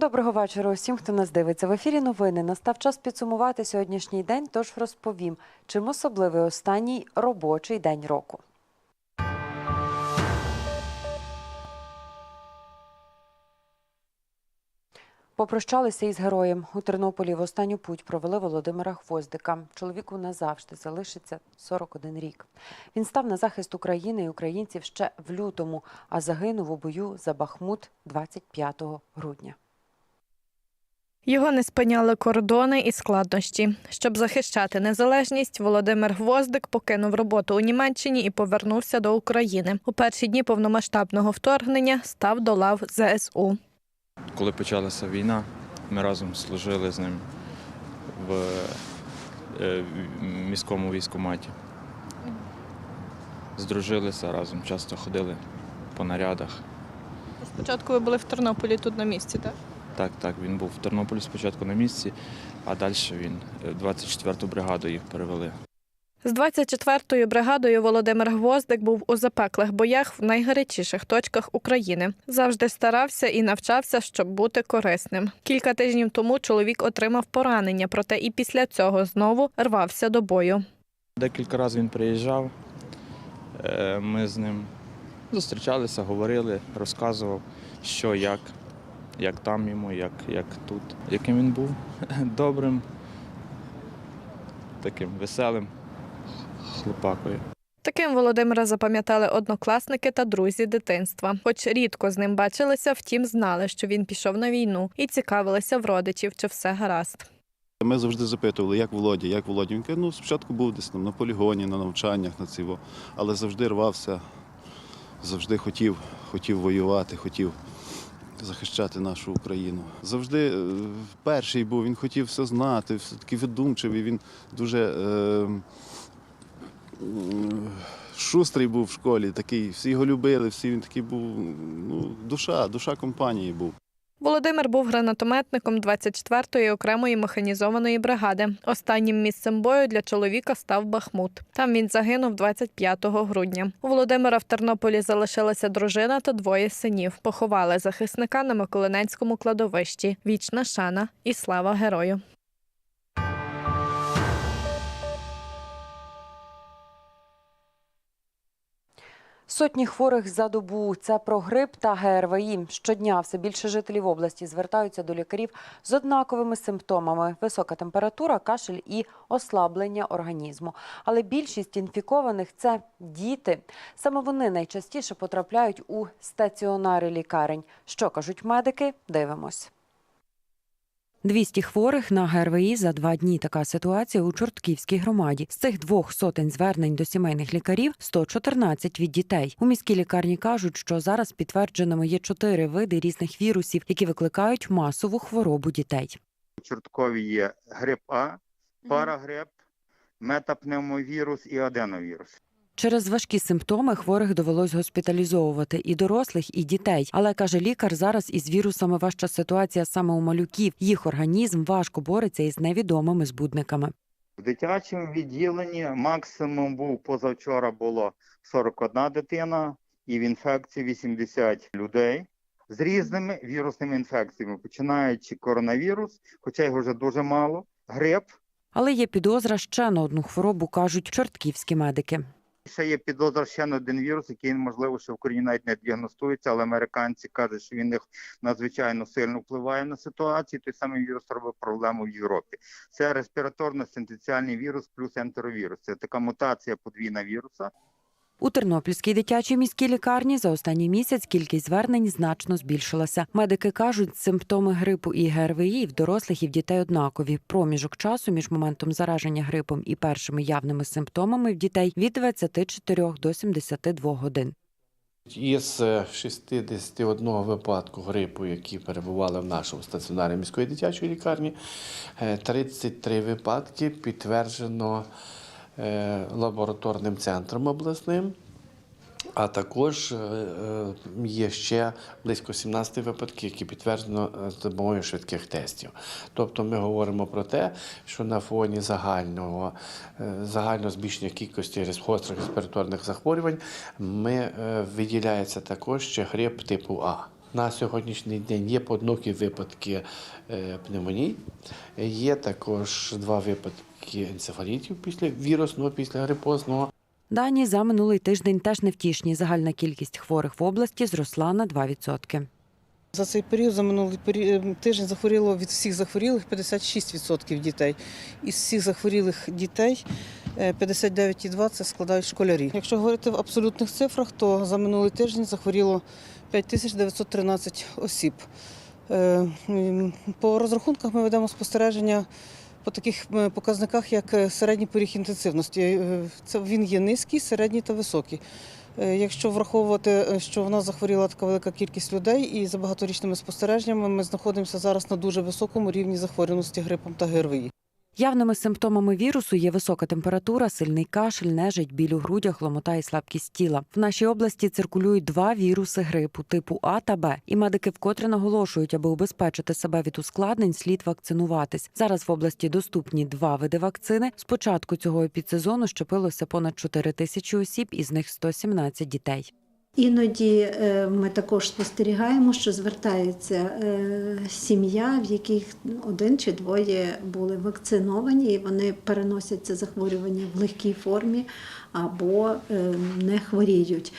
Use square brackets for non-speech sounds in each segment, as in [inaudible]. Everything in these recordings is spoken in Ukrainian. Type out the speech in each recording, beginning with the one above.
Доброго вечора усім, хто нас дивиться. В ефірі новини настав час підсумувати сьогоднішній день, тож розповім, чим особливий останній робочий день року. Попрощалися із героєм. У Тернополі в останню путь провели Володимира Хвоздика. Чоловіку назавжди залишиться 41 рік. Він став на захист України і українців ще в лютому, а загинув у бою за Бахмут 25 грудня. Його не спиняли кордони і складнощі. Щоб захищати незалежність, Володимир Гвоздик покинув роботу у Німеччині і повернувся до України. У перші дні повномасштабного вторгнення став до лав ЗСУ. Коли почалася війна, ми разом служили з ним в е, міському військкоматі. Здружилися разом, часто ходили по нарядах. Спочатку ви були в Тернополі тут на місці, так? Так, так, він був в Тернополі спочатку на місці, а далі він е, 24-ту бригаду їх перевели. З 24-ю бригадою Володимир Гвоздик був у запеклих боях в найгарячіших точках України. Завжди старався і навчався, щоб бути корисним. Кілька тижнів тому чоловік отримав поранення, проте і після цього знову рвався до бою. Декілька разів він приїжджав, е, ми з ним зустрічалися, говорили, розказував, що як, як там йому, як, як тут. Яким він був [laughs] добрим, таким веселим хлопакою. Таким Володимира запам'ятали однокласники та друзі дитинства. Хоч рідко з ним бачилися, втім знали, що він пішов на війну і цікавилися в родичів, чи все гаразд. Ми завжди запитували, як Володя, як Володя. Він каже, ну спочатку був десь там на полігоні, на навчаннях, на цього, але завжди рвався, завжди хотів, хотів воювати, хотів захищати нашу Україну. Завжди е, перший був, він хотів все знати, все такий видумчивий, він дуже е, шустрий був в школі, такий, всі його любили, всі він такий був, ну, душа, душа компанії був. Володимир був гранатометником 24-ї окремої механізованої бригади. Останнім місцем бою для чоловіка став Бахмут. Там він загинув 25 грудня. У Володимира в Тернополі залишилася дружина та двоє синів. Поховали захисника на Миколинецькому кладовищі. Вічна шана і слава герою. Сотні хворих за добу. Це про грип та ГРВІ. Щодня все більше жителів області звертаються до лікарів з однаковими симптомами: висока температура, кашель і ослаблення організму. Але більшість інфікованих це діти. Саме вони найчастіше потрапляють у стаціонари лікарень. Що кажуть медики? Дивимось. 200 хворих на ГРВІ за два дні. Така ситуація у Чортківській громаді. З цих двох сотень звернень до сімейних лікарів 114 від дітей. У міській лікарні кажуть, що зараз підтвердженими є чотири види різних вірусів, які викликають масову хворобу дітей. У Чорткові є грип А, парагрип, метапневмовірус і аденовірус. Через важкі симптоми хворих довелось госпіталізовувати і дорослих, і дітей. Але каже лікар, зараз із вірусами важча ситуація саме у малюків. Їх організм важко бореться із невідомими збудниками. В дитячому відділенні максимум був позавчора було 41 дитина і в інфекції 80 людей з різними вірусними інфекціями, починаючи коронавірус, хоча його вже дуже мало, грип. Але є підозра ще на одну хворобу, кажуть чортківські медики. Ще є підозра ще на один вірус, який можливо ще в Україні навіть не діагностується, але американці кажуть, що він їх надзвичайно сильно впливає на ситуацію. Той самий вірус робить проблему в Європі. Це респіраторно-синтеціальний вірус плюс ентеровірус. Це така мутація подвійна віруса. У Тернопільській дитячій міській лікарні за останній місяць кількість звернень значно збільшилася. Медики кажуть, симптоми грипу і ГРВІ в дорослих і в дітей однакові. Проміжок часу між моментом зараження грипом і першими явними симптомами в дітей від 24 до 72 годин. Із е, 61 випадку грипу, які перебували в нашому стаціонарі міської дитячої лікарні, е, 33 випадки підтверджено е, лабораторним центром обласним. А також е, е, є ще близько 17 випадків, які підтверджено е, з допомогою швидких тестів. Тобто ми говоримо про те, що на фоні загального е, загального збільшення кількості гострих респіраторних захворювань ми е, виділяється також ще грип типу А. На сьогоднішній день є поодинокі випадки е, пневмонії, є також два випадки енцефалітів після вірусного, після грипозного. Дані за минулий тиждень теж невтішні. Загальна кількість хворих в області зросла на 2%. За цей період, за минулий пері- тиждень захворіло від всіх захворілих 56% дітей. Із всіх захворілих дітей е, 59,2% це складають школярі. Якщо говорити в абсолютних цифрах, то за минулий тиждень захворіло 5913 осіб. Е, По розрахунках ми ведемо спостереження по таких е, показниках, як е, середній поріг інтенсивності. Е, Це він є низький, середній та високий. Якщо враховувати, що в нас захворіла така велика кількість людей, і за багаторічними спостереженнями ми знаходимося зараз на дуже високому рівні захворюваності грипом та ГРВІ. Явними симптомами вірусу є висока температура, сильний кашель, нежить, біль у грудях, ломота і слабкість тіла. В нашій області циркулюють два віруси грипу типу А та Б. І медики вкотре наголошують, аби убезпечити себе від ускладнень, слід вакцинуватись. Зараз в області доступні два види вакцини. З початку цього епідсезону щепилося понад 4 тисячі осіб, із них 117 дітей. Іноді е, ми також спостерігаємо, що звертається е, сім'я, в яких один чи двоє були вакциновані, і вони переносять це захворювання в легкій формі або е, не хворіють.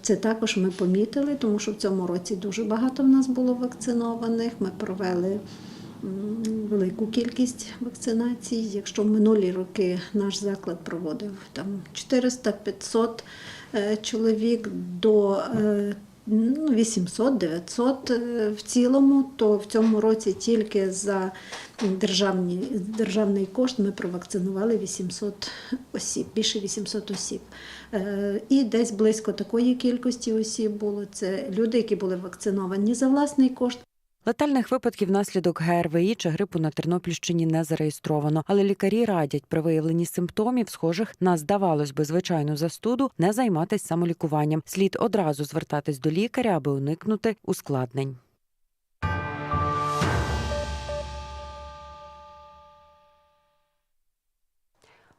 Це також ми помітили, тому що в цьому році дуже багато в нас було вакцинованих. Ми провели велику кількість вакцинацій. Якщо в минулі роки наш заклад проводив там 400-500 е, чоловік до е, ну, 800-900 е, в цілому, то в цьому році тільки за державні, державний кошт ми провакцинували 800 осіб, більше 800 осіб. Е, І десь близько такої кількості осіб було це люди, які були вакциновані за власний кошт. Летальних випадків внаслідок ГРВІ чи грипу на Тернопільщині не зареєстровано, але лікарі радять при виявленні симптомів, схожих на здавалось би звичайну застуду, не займатися самолікуванням. Слід одразу звертатись до лікаря, аби уникнути ускладнень.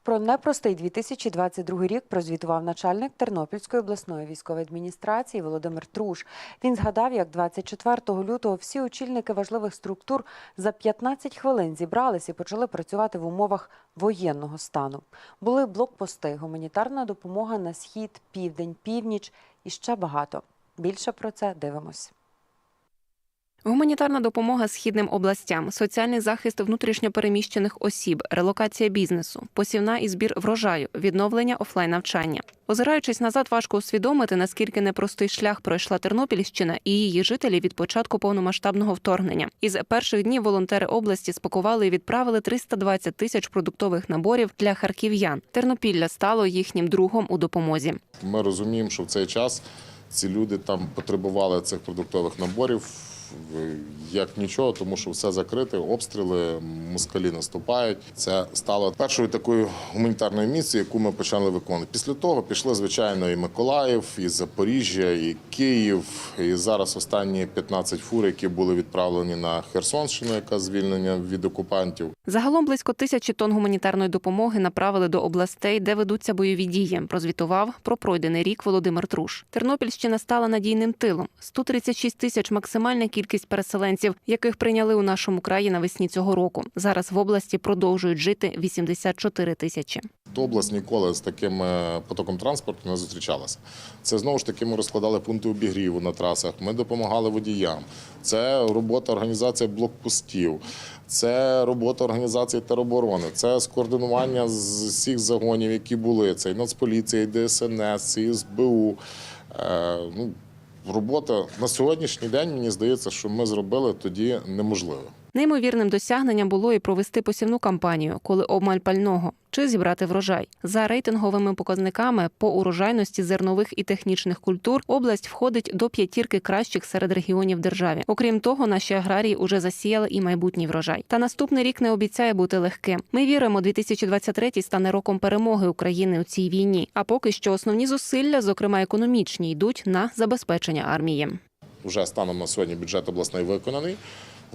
Про непростий 2022 рік прозвітував начальник Тернопільської обласної військової адміністрації Володимир Труш. Він згадав, як 24 лютого всі очільники важливих структур за 15 хвилин зібрались і почали працювати в умовах воєнного стану. Були блокпости, гуманітарна допомога на схід, південь, північ і ще багато. Більше про це дивимось. Гуманітарна допомога східним областям, соціальний захист внутрішньопереміщених осіб, релокація бізнесу, посівна і збір врожаю, відновлення офлайн навчання. Озираючись назад, важко усвідомити, наскільки непростий шлях пройшла Тернопільщина і її жителі від початку повномасштабного вторгнення. Із перших днів волонтери області спакували і відправили 320 тисяч продуктових наборів для харків'ян. Тернопілля стало їхнім другом у допомозі. Ми розуміємо, що в цей час ці люди там потребували цих продуктових наборів як нічого, тому що все закрите, обстріли, москалі наступають. Це стало першою такою гуманітарною місією, яку ми почали виконувати. Після того пішли, звичайно, і Миколаїв, і Запоріжжя, і Київ. І зараз останні 15 фур, які були відправлені на Херсонщину, яка звільнення від окупантів. Загалом близько тисячі тонн гуманітарної допомоги направили до областей, де ведуться бойові дії. Прозвітував про пройдений рік Володимир Труш. Тернопільщина стала надійним тилом. 136 тисяч максимальна кількість переселенців, яких прийняли у нашому краї навесні цього року. Зараз в області продовжують жити 84 тисячі. Область ніколи з таким е, потоком транспорту не зустрічалася. Це знову ж таки ми розкладали пункти обігріву на трасах. Ми допомагали водіям. Це робота організації блокпостів, це робота організації тероборони, це скоординування з всіх загонів, які були. Це і Нацполіція, і ДСНС, і СБУ. Е, ну, робота на сьогоднішній день, мені здається, що ми зробили тоді неможливе. Неймовірним досягненням було і провести посівну кампанію, коли обмаль пального чи зібрати врожай. За рейтинговими показниками по урожайності зернових і технічних культур область входить до п'ятірки кращих серед регіонів держави. Окрім того, наші аграрії уже засіяли і майбутній врожай. Та наступний рік не обіцяє бути легким. Ми віримо, 2023 стане роком перемоги України у цій війні. А поки що основні зусилля, зокрема економічні, йдуть на забезпечення армії. Вже станом на сьогодні бюджет обласний виконаний.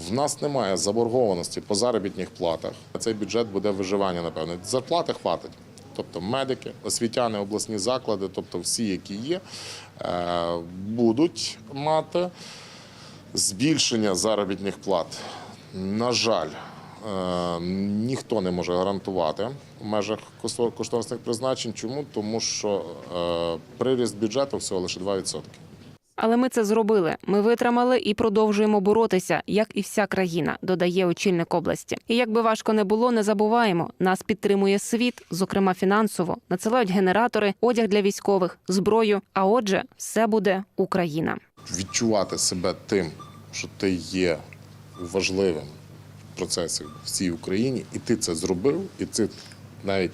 В нас немає заборгованості по заробітних платах. Цей бюджет буде виживання, напевно. Зарплати хватить. Тобто медики, освітяни, обласні заклади, тобто всі, які є, е, будуть мати Збільшення заробітних плат, на жаль, е, ніхто не може гарантувати в межах кошто- кошторисних призначень. Чому? Тому що е, приріст бюджету всього лише 2%. Але ми це зробили. Ми витримали і продовжуємо боротися, як і вся країна, додає очільник області. І як би важко не було, не забуваємо. Нас підтримує світ, зокрема фінансово, надсилають генератори, одяг для військових, зброю. А отже, все буде Україна. відчувати себе тим, що ти є важливим в процесі в цій Україні, і ти це зробив, і ти навіть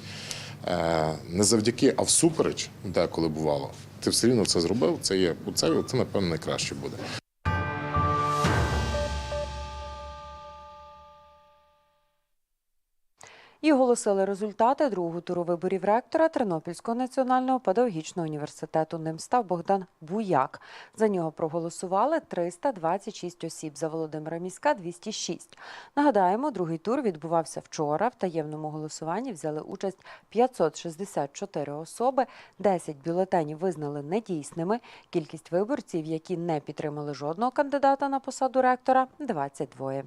е, не завдяки, а всупереч, деколи бувало, ти все рівно це зробив. Це є це, це напевно найкраще буде. І оголосили результати другого туру виборів ректора Тернопільського національного педагогічного університету. Ним став Богдан Буяк. За нього проголосували 326 осіб. За Володимира Міська 206. Нагадаємо, другий тур відбувався вчора. В таємному голосуванні взяли участь 564 особи. 10 бюлетенів визнали недійсними. Кількість виборців, які не підтримали жодного кандидата на посаду ректора 22.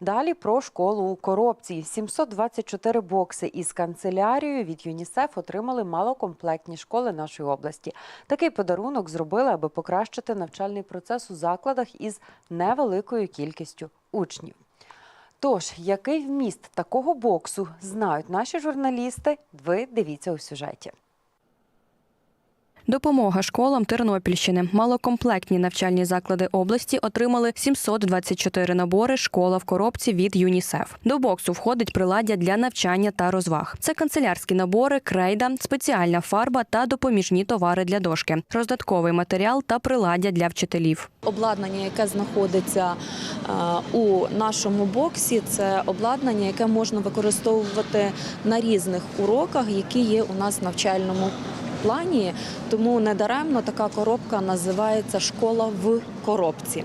Далі про школу у коробці. 724 бокси із канцелярією від ЮНІСЕФ отримали малокомплектні школи нашої області. Такий подарунок зробили, аби покращити навчальний процес у закладах із невеликою кількістю учнів. Тож, який вміст такого боксу знають наші журналісти, ви дивіться у сюжеті. Допомога школам Тернопільщини. Малокомплектні навчальні заклади області отримали 724 набори школа в коробці від ЮНІСЕФ. До боксу входить приладдя для навчання та розваг. Це канцелярські набори, крейда, спеціальна фарба та допоміжні товари для дошки, роздатковий матеріал та приладдя для вчителів. Обладнання, яке знаходиться е, у нашому боксі, це обладнання, яке можна використовувати на різних уроках, які є у нас в навчальному плані. Тому недаремно така коробка називається Школа в коробці.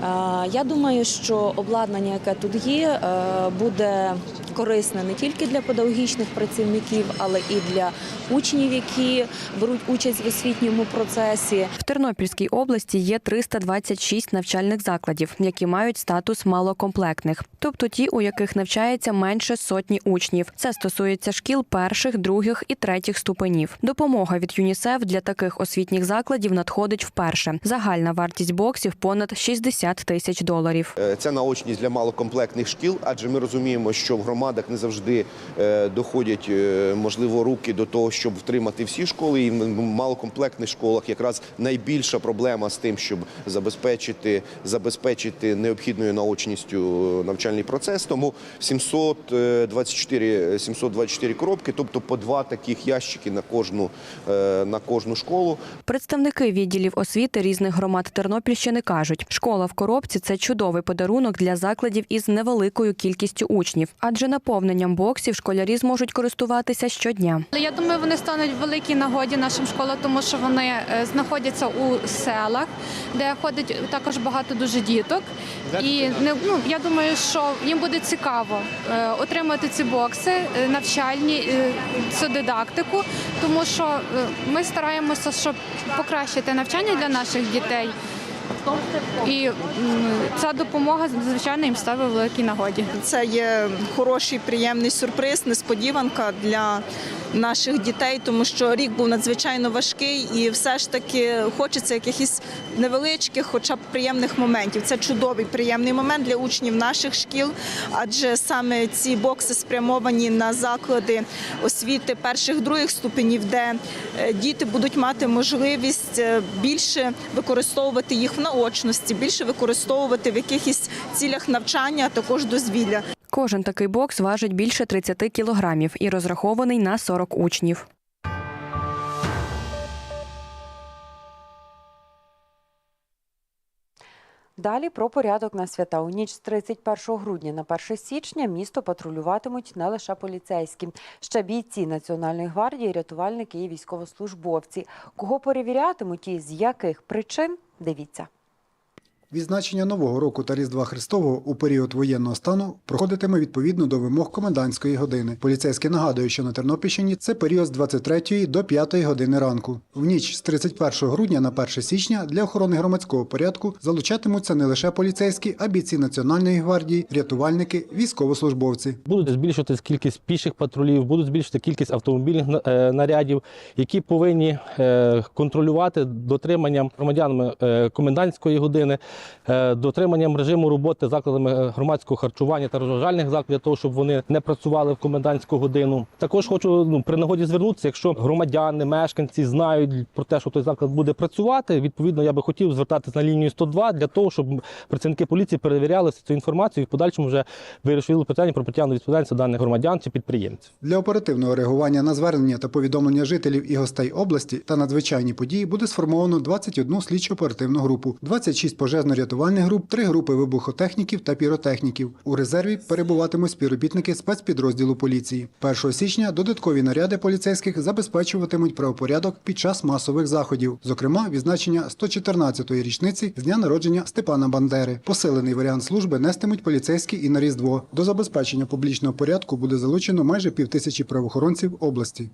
Е, Я думаю, що обладнання, яке тут є, е, буде корисне не тільки для педагогічних працівників, але і для учнів, які беруть участь в освітньому процесі. В Тернопільській області є 326 навчальних закладів, які мають статус малокомплектних, тобто ті, у яких навчається менше сотні учнів. Це стосується шкіл перших, других і третіх ступенів. Допомога від ЮНІСЕФ для таких освітніх закладів надходить вперше. Загальна вартість боксів понад 60 тисяч доларів. Е, Це наочність для малокомплектних шкіл, адже ми розуміємо, що в громадах не завжди е, доходять е, можливо руки до того, щоб втримати всі школи. І в малокомплектних школах якраз найбільша проблема з тим, щоб забезпечити забезпечити необхідною наочністю навчальний процес. Тому 724, 724 коробки, тобто по два таких ящики на кожну е, на кожну школу. Представники відділів освіти різних громад Тернопільщини кажуть, школа в коробці це чудовий подарунок для закладів із невеликою кількістю учнів, адже наповненням боксів школярі зможуть користуватися щодня. Я думаю, вони стануть в великій нагоді нашим школам, тому що вони е, знаходяться у селах, де ходить також багато дуже діток. І не ну я думаю, що їм буде цікаво е, отримати ці бокси, е, навчальні е, цю дидактику, тому що е, ми стараємося, щоб покращити навчання для наших дітей. І ця допомога звичайно їм в великій нагоді. Це є хороший, приємний сюрприз, несподіванка для наших дітей, тому що рік був надзвичайно важкий, і все ж таки хочеться якихось невеличких, хоча б приємних моментів. Це чудовий приємний момент для учнів наших шкіл, адже саме ці бокси спрямовані на заклади освіти перших других ступенів, де е, діти будуть мати можливість е, більше використовувати їх в наочності, більше використовувати в якихось цілях навчання, а також дозвілля. Кожен такий бокс важить більше 30 кілограмів і розрахований на 40 учнів. Далі про порядок на свята. У ніч з 31 грудня на 1 січня місто патрулюватимуть не лише поліцейські, ще бійці Національної гвардії, рятувальники і військовослужбовці. Кого перевірятимуть і з яких причин? Дивіться. Відзначення Нового року та Різдва Христового у період воєнного стану проходитиме відповідно до вимог комендантської години. Поліцейські нагадують, що на Тернопільщині це період з 23 до 5 години ранку. В ніч з 31 грудня на 1 січня для охорони громадського порядку залучатимуться не лише поліцейські, а бійці Національної гвардії, рятувальники, військовослужбовці. Будуть збільшуватись кількість піших патрулів, будуть збільшувати кількість автомобільних е, нарядів, які повинні е, контролювати дотриманням громадянами е, комендантської години, дотриманням режиму роботи закладами е, громадського харчування та розважальних закладів, для того, щоб вони не працювали в комендантську годину. Також хочу ну, при нагоді звернутися, якщо громадяни, мешканці знають про те, що той заклад буде працювати. Відповідно, я би хотів звертатися на лінію 102 для того, щоб працівники поліції перевіряли цю інформацію і в подальшому вже вирішили питання про притягнення до відповідальності даних громадян чи підприємців. Для оперативного реагування на звернення та повідомлення жителів і гостей області та надзвичайні події буде сформовано 21 слідчо-оперативну групу, 26 пожежно-рятувальних груп, 3 групи вибухотехніків та піротехніків. У резерві перебуватимуть співробітники спецпідрозділу поліції. 1 січня додаткові наряди поліцейських забезпечуватимуть правопорядок під час масових заходів, зокрема відзначення 114-ї річниці з дня народження Степана Бандери. Посилений варіант служби нестимуть поліцейські і на Різдво. До забезпечення публічного порядку буде залучено майже півтисячі правоохоронців області.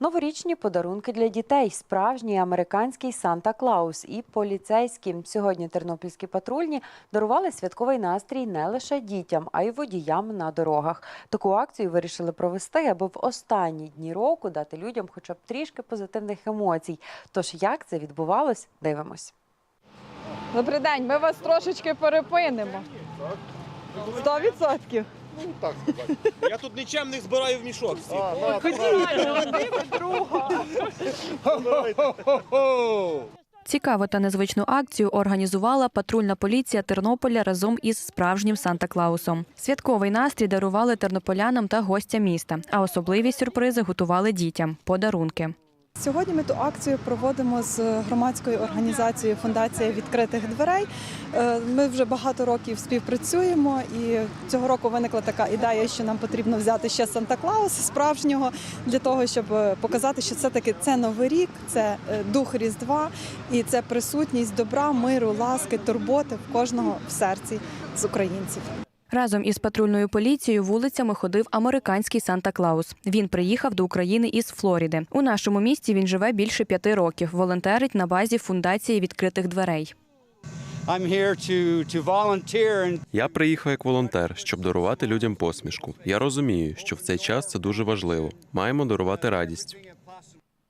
Новорічні подарунки для дітей, справжній американський Санта-Клаус і поліцейські. Сьогодні тернопільські патрульні дарували святковий настрій не лише дітям, а й водіям на дорогах. Таку акцію вирішили провести, аби в останні дні року дати людям хоча б трішки позитивних емоцій. Тож як це відбувалось, дивимось. Добрий день, ми вас трошечки перепинемо. Сто відсотків. Я тут нічемних збираю в мішок всіх. Цікаву та незвичну акцію організувала патрульна поліція Тернополя разом із справжнім Санта-Клаусом. Святковий настрій дарували тернополянам та гостям міста, а особливі сюрпризи готували дітям подарунки. Сьогодні ми ту акцію проводимо з громадською організацією Фундація відкритих дверей. Е, Ми вже багато років співпрацюємо, і цього року виникла така ідея, що нам потрібно взяти ще Санта Клауса справжнього для того, щоб е, показати, що все таки це новий рік, це е, дух Різдва і це присутність добра, миру, ласки, турботи в кожного в серці з українців. Разом із патрульною поліцією вулицями ходив американський Санта-Клаус. Він приїхав до України із Флориди. У нашому місті він живе більше п'яти років. Волонтерить на базі фундації відкритих дверей. Я приїхав як волонтер, щоб дарувати людям посмішку. Я розумію, що в цей час це дуже важливо. Маємо дарувати радість.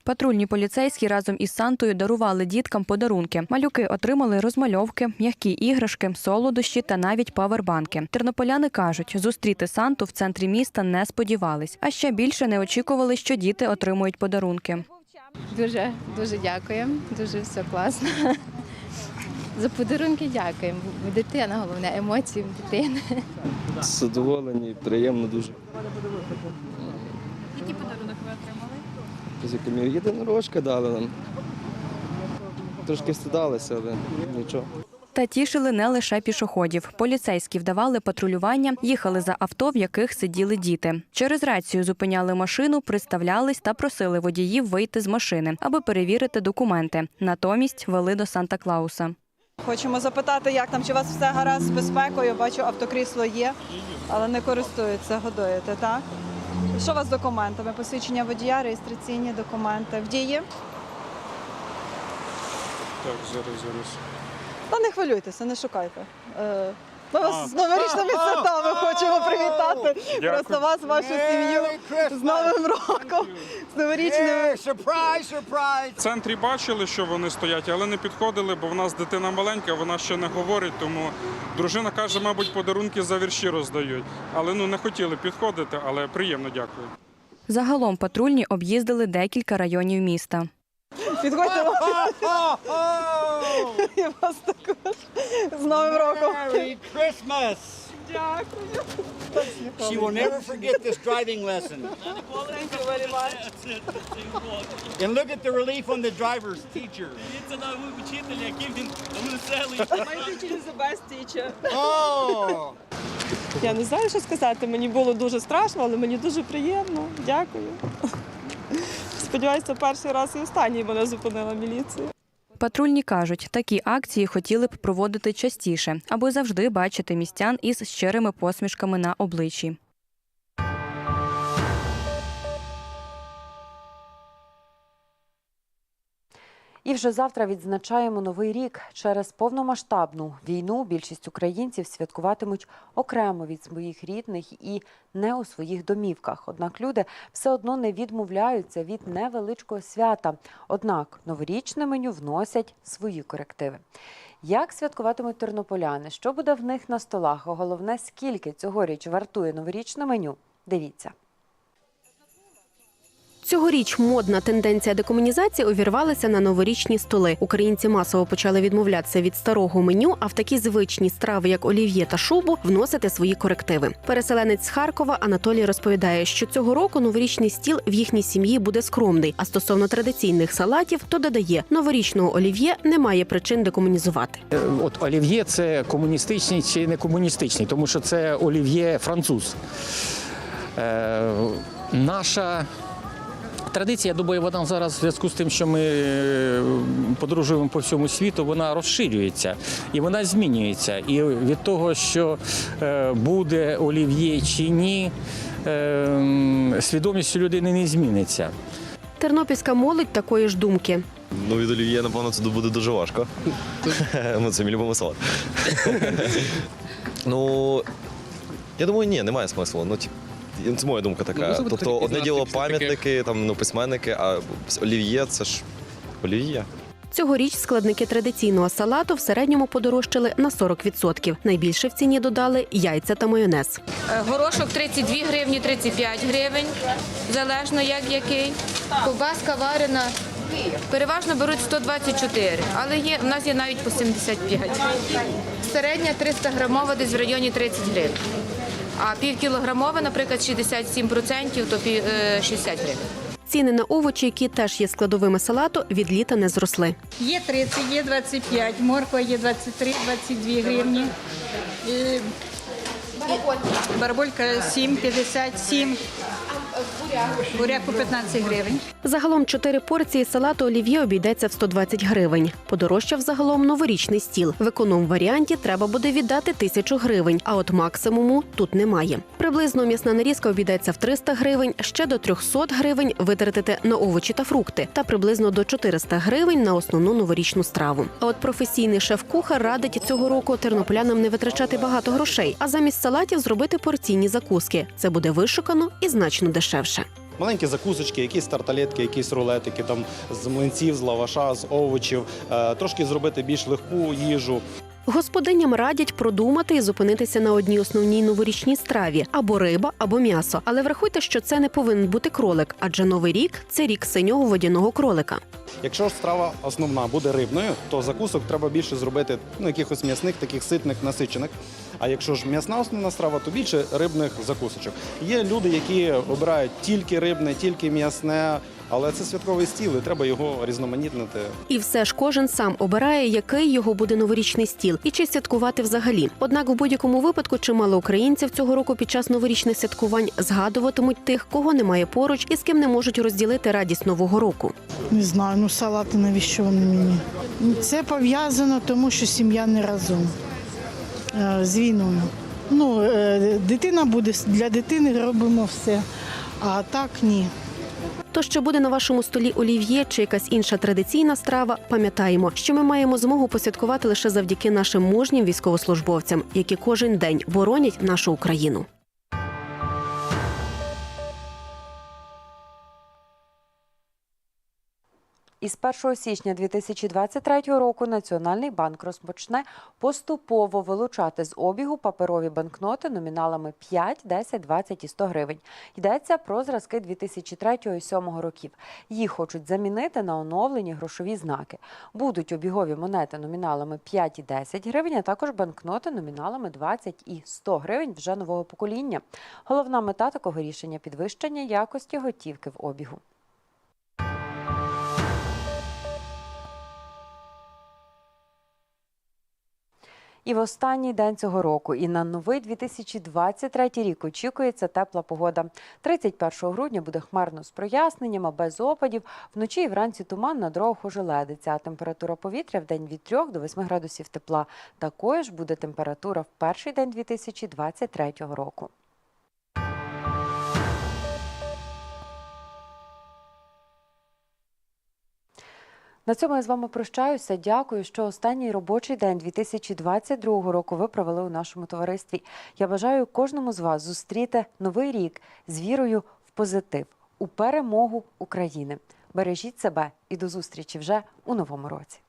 Патрульні поліцейські разом із Сантою дарували діткам подарунки. Малюки отримали розмальовки, м'які іграшки, солодощі та навіть павербанки. Тернополяни кажуть, зустріти Санту в центрі міста не сподівались, а ще більше не очікували, що діти отримують подарунки. Дуже дуже дякуємо, дуже все класно. За подарунки дякуємо. Дитина головне, емоції в дитини. Задоволені, приємно дуже. Який подарунок ви отримали? З якими єдинорожка дали нам. Трошки стидалися, але нічого. Та тішили не лише пішоходів. Поліцейські вдавали патрулювання, їхали за авто, в яких сиділи діти. Через рацію зупиняли машину, представлялись та просили водіїв вийти з машини, аби перевірити документи. Натомість вели до Санта-Клауса. Хочемо запитати, як там, чи у вас все гаразд з безпекою? Бачу, автокрісло є, але не користуються, годуєте, так? Що у вас з документами? Посвідчення водія, реєстраційні документи. В дії? Так, зараз, зараз. Та не хвилюйтеся, не шукайте. Е, Ми вас з новорічними святами хочемо привітати. Просто вас, вашу сім'ю з Новим роком, з новорічними. В центрі бачили, що вони стоять, але не підходили, бо в нас дитина маленька, вона ще не говорить, тому дружина каже, мабуть, подарунки за вірші роздають. Але ну не хотіли підходити, але приємно дякую. Загалом патрульні об'їздили декілька районів міста. Підходьте [laughs] І вас також з Новим роком. Merry Christmas! Дякую. She will never forget this driving lesson. Thank you very much. And look at the relief on the driver's teacher. Це на вчитель, який він веселий. My teacher is the best teacher. Oh! Я не знаю, що сказати. Мені було дуже страшно, але мені дуже приємно. Дякую. Сподіваюся, перший раз і останній мене зупинила міліція. Патрульні кажуть, такі акції хотіли б проводити частіше, аби завжди бачити містян із щирими посмішками на обличчі. І вже завтра відзначаємо новий рік. Через повномасштабну війну більшість українців святкуватимуть окремо від своїх рідних і не у своїх домівках. Однак люди все одно не відмовляються від невеличкого свята. Однак новорічне меню вносять свої корективи. Як святкуватимуть тернополяни? Що буде в них на столах? А головне, скільки цьогоріч вартує новорічне меню? Дивіться. Цьогоріч модна тенденція декомунізації увірвалася на новорічні столи. Українці масово почали відмовлятися від старого меню, а в такі звичні страви, як олів'є та шубу, вносити свої корективи. Переселенець з Харкова Анатолій розповідає, що цього року новорічний стіл в їхній сім'ї буде скромний. А стосовно традиційних салатів, то додає, новорічного олів'є немає причин декомунізувати. Е, От олів'є це комуністичний чи не комуністичний, тому що це олів'є француз. Е, наша традиція, я думаю, вона зараз в зв'язку з тим, що ми е, подорожуємо по всьому світу, вона розширюється і вона змінюється. І від того, що е, буде олів'є чи ні, е, свідомість у людини не зміниться. Тернопільська молодь такої ж думки. Ну, від олів'є, напевно, це буде дуже важко. [laughs] ну, це мій любимий салат. [laughs] ну, я думаю, ні, немає смислу. Ну, ті- це моя думка така. Ну, тобто, таке одне діло пам'ятники, там, ну, письменники, а олів'є це ж олів'є. Цьогоріч складники традиційного салату в середньому подорожчали на 40%. Найбільше в ціні додали яйця та майонез. Е, Горошок 32 гривні, 35 гривень, залежно як який. Ковбаска варена. Переважно беруть 124, але є, в нас є навіть по 75. Середня 300 грамова десь в районі 30 гривень. А півкілограмова, наприклад, 67%, то пів- е, 60 гривень. Ціни на овочі, які теж є складовими салату, від літа не зросли. Є 30, є 25, морква є 23, 22 гривні. І барболька 7, 57, буряк по 15 гривень. Загалом чотири порції салату олів'є обійдеться в 120 гривень. Подорожчав загалом новорічний стіл. В економ варіанті треба буде віддати тисячу гривень, а от максимуму тут немає. Приблизно м'ясна нарізка обійдеться в 300 гривень, ще до 300 гривень витратити на овочі та фрукти, та приблизно до 400 гривень на основну новорічну страву. А от професійний шеф-кухар радить цього року тернополянам не витрачати багато грошей, а замість салатів зробити порційні закуски. Це буде вишукано і значно дешевше. Маленькі закусочки, якісь тарталетки, якісь рулетики там з млинців, з лаваша, з овочів, е, трошки зробити більш легку їжу. Господиням радять продумати і зупинитися на одній основній новорічній страві або риба, або м'ясо. Але врахуйте, що це не повинен бути кролик, адже новий рік це рік синього водяного кролика. Якщо ж страва основна буде рибною, то закусок треба більше зробити ну, якихось м'ясних, таких ситних, насичених. А якщо ж м'ясна основна страва, то більше рибних закусочок. Є люди, які обирають тільки рибне, тільки м'ясне, але це святковий стіл, і треба його різноманітнити. І все ж кожен сам обирає, який його буде новорічний стіл і чи святкувати взагалі. Однак, в будь-якому випадку, чимало українців цього року під час новорічних святкувань згадуватимуть тих, кого немає поруч і з ким не можуть розділити радість нового року. Не знаю, ну салати навіщо вони мені? Це пов'язано, тому що сім'я не разом е, з війною. Ну, е, дитина буде для дитини робимо все, а так ні. То, що буде на вашому столі олів'є чи якась інша традиційна страва, пам'ятаємо, що ми маємо змогу посвяткувати лише завдяки нашим мужнім військовослужбовцям, які кожен день боронять нашу Україну. Із 1 січня 2023 року Національний банк розпочне поступово вилучати з обігу паперові банкноти номіналами 5, 10, 20 і 100 гривень. Йдеться про зразки 2003 і 2007 років. Їх хочуть замінити на оновлені грошові знаки. Будуть обігові монети номіналами 5 і 10 гривень, а також банкноти номіналами 20 і 100 гривень вже нового покоління. Головна мета такого рішення підвищення якості готівки в обігу. І в останній день цього року, і на новий 2023 рік очікується тепла погода. 31 грудня буде хмарно з проясненнями, без опадів. Вночі і вранці туман на дорогах ожеледиться. А температура повітря в день від 3 до 8 градусів тепла. Такою ж буде температура в перший день 2023 року. На цьому я з вами прощаюся. Дякую, що останній робочий день 2022 року ви провели у нашому товаристві. Я бажаю кожному з вас зустріти новий рік з вірою в позитив, у перемогу України. Бережіть себе і до зустрічі вже у новому році.